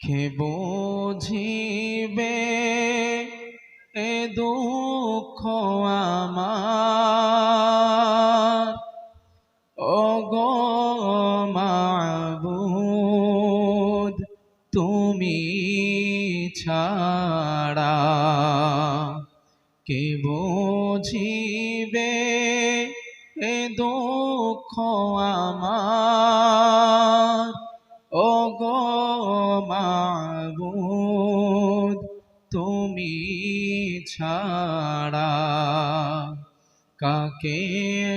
কে বুঝিবে এ দুঃখ আমার। ও গো মাবুদ, তুমি ছাড়া কে বুঝিবে এ দুঃখ আমার? তুমি ছাড়া কাকে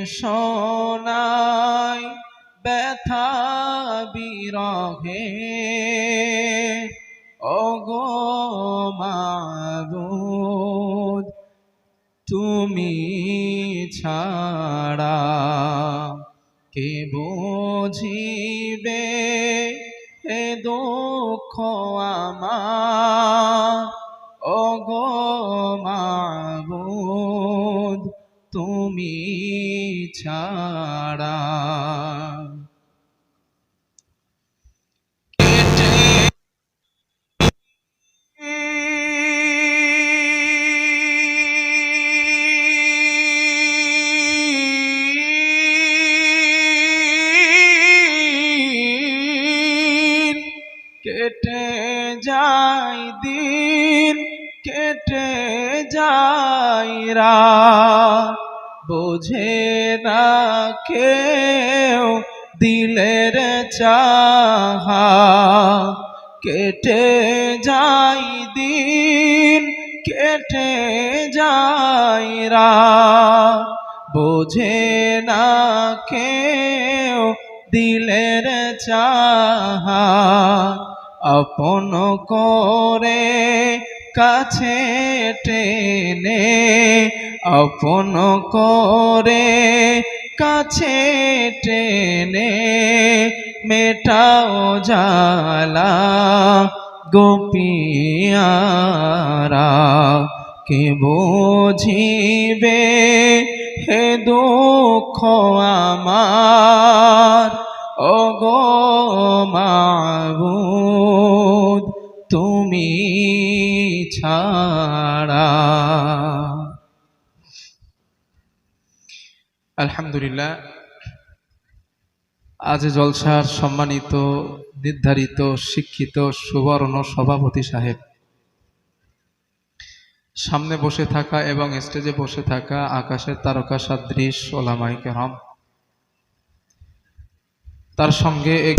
শোনাই ব্যথা বিরহে? ও গো মাবুদ তুমি ছাড়া কে বুঝিবে এ দুঃখ আমার? গো মাবুদ তুমি ছাড়া। কেটে যায় দিন কেটে যায় রাত বোঝে না কেউ দিলের চাহা। কেটে যায় দিন, কেটে যায় রাত বোঝে না কেউ দিলের চাহা। আপন করে কাছে টেনে আপন করে কাছে টেনে মেটাও জালা গোপিয়ারা কে বুঝিবে হে দুঃখ আমার? ও ছাড়া। আলহামদুলিল্লাহ, আজ জলসার সম্মানিত, নির্ধারিত, শিক্ষিত, সুবর্ণ সভাপতি সাহেব। সামনে বসে থাকা এবং স্টেজে বসে থাকা আকাশের তারকা সাদৃশ ওলামাই কেরাম, তার সঙ্গে এক